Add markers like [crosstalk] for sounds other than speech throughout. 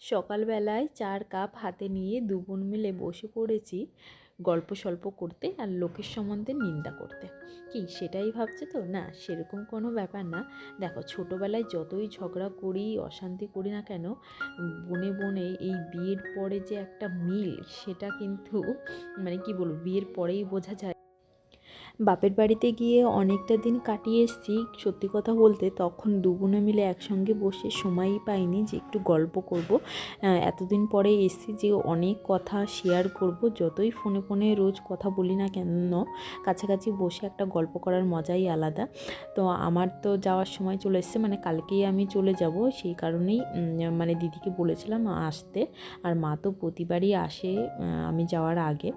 সকালবেলায় চার কাপ হাতে নিয়ে দু বোন মিলে বসে পড়েছি গল্প সল্প করতে আর লোকের সম্বন্ধে নিন্দা করতে। কি, সেটাই ভাবছে তো? না, সেরকম কোনো ব্যাপার না। দেখো, ছোটোবেলায় যতই ঝগড়া করি, অশান্তি করি না কেন, বনে বনে এই বিয়ের পরে যে একটা মিল, সেটা কিন্তু মানে কি বলব, বিয়ের পরেই বোঝা যায়। বাপের বাড়িতে গিয়ে অনেকটা দিন কাটিয়ে এসেছি। সত্যি কথা বলতে তখন দুবোনে মিলে একসঙ্গে বসে সময়ই পাইনি যে একটু গল্প করব। এতদিন পরে এসেছি যে অনেক কথা শেয়ার করব। যতই ফোনে ফোনে রোজ কথা বলি না কেন, কাছাকাছি বসে একটা গল্প করার মজাই আলাদা। তো আমার তো যাওয়ার সময় চলে এসছে মানে কালকেই আমি চলে যাব। সেই কারণেই মানে দিদিকে বলেছিলাম আসতে। আর মা তো প্রতিবারই আসে আমি যাওয়ার আগে।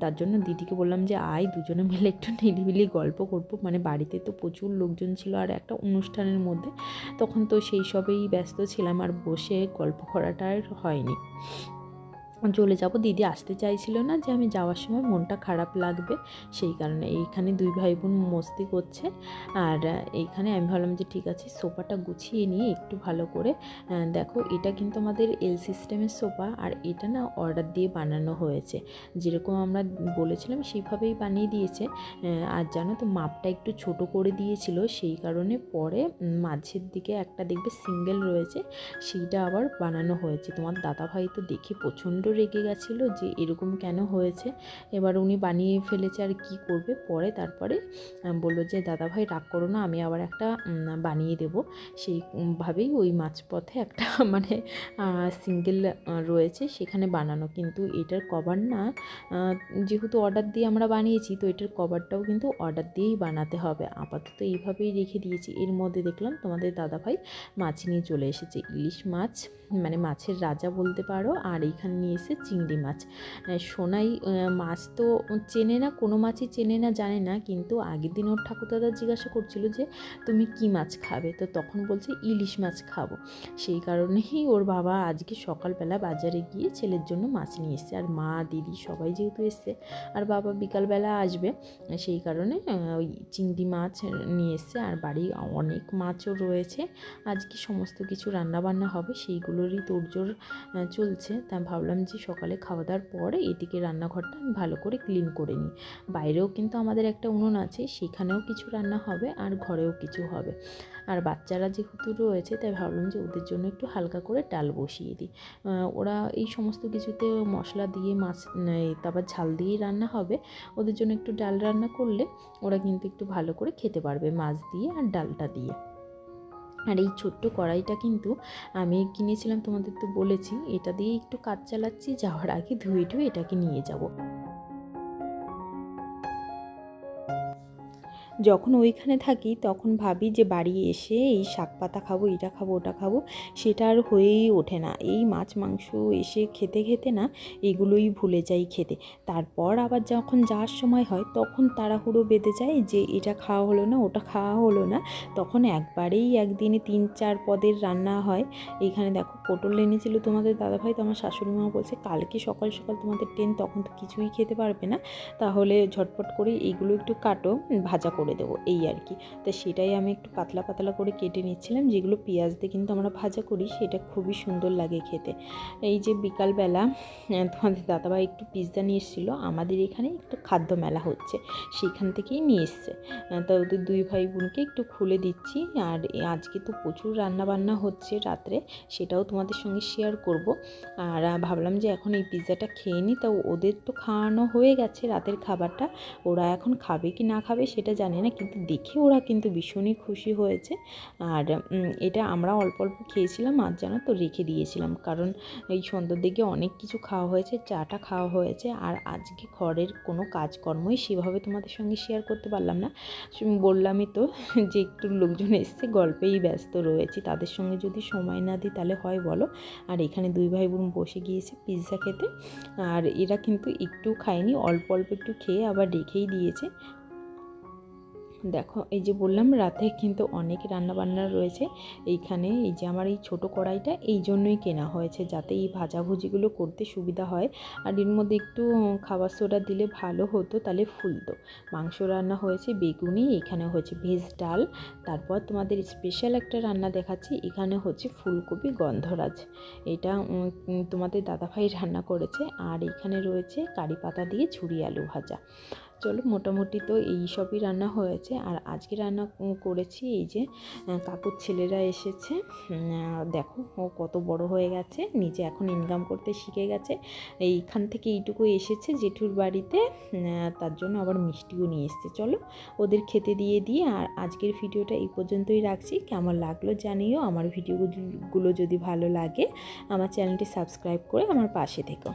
তার জন্য দিদিকে বললাম যে, আয়, দুজনে মিলে একটু নিরিবিলি গল্প করব। মানে বাড়িতে তো প্রচুর লোকজন ছিল আর একটা অনুষ্ঠানের মধ্যে। তখন তো সেই সবেই ব্যস্ত ছিলাম আর বসে গল্প করাটা আর হয়নি। চলে যাব। দিদি আসতে চাইছিল না যে আমি যাওয়ার সময় মনটা খারাপ লাগবে। সেই কারণে এইখানে দুই ভাই বোন মস্তি করছে। আর এইখানে আমি ভাবলাম যে ঠিক আছে, সোফাটা গুছিয়ে নিয়ে একটু ভালো করে দেখো এটা কিন্তু আমাদের এল সিস্টেমের সোফা আর এটা না অর্ডার দিয়ে বানানো হয়েছে। যেরকম আমরা বলেছিলাম সেইভাবেই বানিয়ে দিয়েছে। আর জানো তো মাপটা একটু ছোট করে দিয়েছিল। সেই কারণে পরে মাঝের দিকে একটা দেখবে সিঙ্গেল রয়েছে, সেইটা আবার বানানো হয়েছে। তোমার দাদা ভাই তো দেখে প্রচণ্ড রেগে গেছিল যে এরকম কেন হয়েছে? এবার উনি বানিয়ে ফেলেছে আর কি করবে? পরে তারপরে বলল যে দাদা ভাই রাগ করো না আমি আবার একটা বানিয়ে দেব। সেই উম, ভাবেই ওই মাঝপথে একটা [laughs] মানে সিঙ্গেল রয়েছে সেখানে বানানো। কিন্তু এটার কভার না যেহেতু অর্ডার দিয়ে আমরা বানিয়েছি তো এটার কভারটাও কিন্তু অর্ডার দিয়েই বানাতে হবে। আপাতত এইভাবেই রেখে দিয়েছি। এর মধ্যে দেখলাম তোমাদের দাদাভাই মাছ নিয়ে চলে এসেছে। ইলিশ মাছ মানে মাছের রাজা বলতে পারো আর এইখানে নিয়ে এসে চিংড়ি মাছ। সোনাই মাছ তো চেনে না, কোনো মাছই চেনে না, জানে না। কিন্তু আগের দিন ওর ঠাকুরদাদা জিজ্ঞাসা করছিল যে, তুমি কি মাছ খাবে? তো তখন বলছে, ইলিশ মাছ খাব। সেই কারণেই ওর বাবা আজকে সকালবেলা বাজারে গিয়ে ছেলের জন্য মাছ নিয়ে এসছে। আর মা, দিদি সবাই যেহেতু এসছে, আর বাবা বিকালবেলা আসবে, সেই কারণে ওই চিংড়ি মাছ নিয়ে এসছে। আর বাড়ি অনেক মাছও রয়েছে। আজকে সমস্ত কিছু রান্না বান্না হবে, সেইগুলোরই তোড়জোড় চলছে। তা ভাবলাম যে সকালে খাওয়া দাওয়ার পরে এদিকে রান্নাঘরটা আমি ভালো করে ক্লিন করে নিই। বাইরেও কিন্তু আমাদের একটা উনুন আছে, সেখানেও কিছু রান্না হবে আর ঘরেও কিছু হবে। আর বাচ্চারা যেহেতু রয়েছে, তাই ভাবলাম যে ওদের জন্য একটু হালকা করে ডাল বসিয়ে দিই। ওরা এই সমস্ত কিছুতে মশলা দিয়ে, মাছ তারপর ঝাল দিয়েই রান্না হবে। ওদের জন্য একটু ডাল রান্না করলে ওরা কিন্তু একটু ভালো করে খেতে পারবে মাছ দিয়ে আর ডালটা দিয়ে। আর এই ছোট্ট কড়াইটা কিন্তু আমি কিনেছিলাম, তোমাদের তো বলেছি। এটা দিয়ে একটু কাজ চালাচ্ছি, যাওয়ার আগে ধুয়ে ধুয়ে এটাকে নিয়ে যাব। যখন ওইখানে থাকি তখন ভাবি যে বাড়ি এসে এই শাক পাতা খাব, এটা খাব, ওটা খাব, সেটা আর হয়েই ওঠে না। এই মাছ, মাংস এসে খেতে খেতে না এগুলোই ভুলে যাই খেতে। তারপর আবার যখন যাওয়ার সময় হয় তখন তাড়াহুড়ো বেঁধে যায় যে এটা খাওয়া হলো না, ওটা খাওয়া হলো না। তখন একবারেই একদিনে তিন, চার পদের রান্না হয়। এখানে দেখো পটল এনেছিল তোমাদের দাদাভাই, তো আমার শাশুড়ি মা বলছে, কালকে সকাল সকাল তোমাদের ট্রেন তখন তো কিছুই খেতে পারবে না। তাহলে ঝটপট করে এইগুলো একটু কাটো, ভাজা করে। দেবো, এই আর কি। তো সেটাই আমি একটু পাতলা পাতলা করে কেটে নিচ্ছিলাম, যেগুলো পেঁয়াজ দিয়ে কিন্তু আমরা ভাজা করি, সেটা খুবই সুন্দর লাগে খেতে। এই যে বিকালবেলা তোমাদের দাদাভাই একটু পিৎজা নিয়ে এসেছিল, আমাদের এখানে একটু খাদ্য মেলা হচ্ছে, সেখান থেকেই নিয়ে এসছে। তো ওদের দুই ভাই বোনকে একটু খুলে দিচ্ছি, আর আজকে তো প্রচুর রান্না বান্না হচ্ছে রাত্রে, সেটাও তোমাদের সঙ্গে শেয়ার করব। আর ভাবলাম যে এখন এই পিৎজাটা খেয়ে নিই তো ওদের তো খাওয়ানো হয়ে গেছে রাতের খাবারটা, ওরা এখন খাবে কি না খাবে সেটা জানি না, কিন্তু দেখে ওরা কিন্তু ভীষণই খুশি হয়েছে। আর এটা আমরা অল্প অল্প খেয়েছিলাম, আর জানো তো রেখে দিয়েছিলাম। কারণ এই সন্ধ্যার দিকে অনেক কিছু খাওয়া হয়েছে, চাটা খাওয়া হয়েছে, আর আজকে ঘরের কোনো কাজকর্মই সেভাবে তোমাদের সঙ্গে শেয়ার করতে পারলাম না। বললামই তো যে একটু লোকজন এসছে, গল্পেই ব্যস্ত রয়েছি। তাদের সঙ্গে যদি সময় না দিই তাহলে হয় বলো? আর এখানে দুই ভাই বোন বসে গিয়েছে পিৎজা খেতে। আর এরা কিন্তু একটু খায়নি, অল্প অল্প একটু খেয়ে আবার রেখেই দিয়েছে। দেখো, এই যে বললাম, রাতে কিন্তু অনেক রান্নাবান্না রয়েছে। এইখানে এই যে আমার এই ছোট কড়াইটা, এই জন্যই কেনা হয়েছে, যাতে এই ভাজাভুজিগুলো করতে সুবিধা হয়। আর এর মধ্যে একটু খাবার সোডা দিলে ভালো হতো, তাহলে ফুলতো। মাংস রান্না হয়েছে, বেগুনি, এখানে হয়েছে ভেজ ডাল। তারপর তোমাদের স্পেশাল একটা রান্না দেখাচ্ছি, এখানে হচ্ছে ফুলকপি গন্ধরাজ। এটা তোমাদের দাদাভাই রান্না করেছে। আর এখানে রয়েছে কারি পাতা দিয়ে ঝুরি আলু ভাজা। চলো মোটামুটি তো এই সবই রান্না হয়েছে। আর আজকে রান্না করেছি এই যে কাকুর ছেলেরা এসেছে। দেখো ও কত বড় হয়ে গেছে, নিজে এখন ইনকাম করতে শিখে গেছে। এইখান থেকে এইটুকু এসেছে জেঠুর বাড়িতে তার জন্য আবার মিষ্টিও নিয়ে এসছে। চলো ওদের খেতে দিয়ে দিয়ে আর আজকের ভিডিওটা এই পর্যন্তই রাখছি। কেমন লাগল জানিও, আমার ভিডিওগুলো যদি ভালো লাগে, আমার চ্যানেলটি সাবস্ক্রাইব করে আমার পাশে থেকো।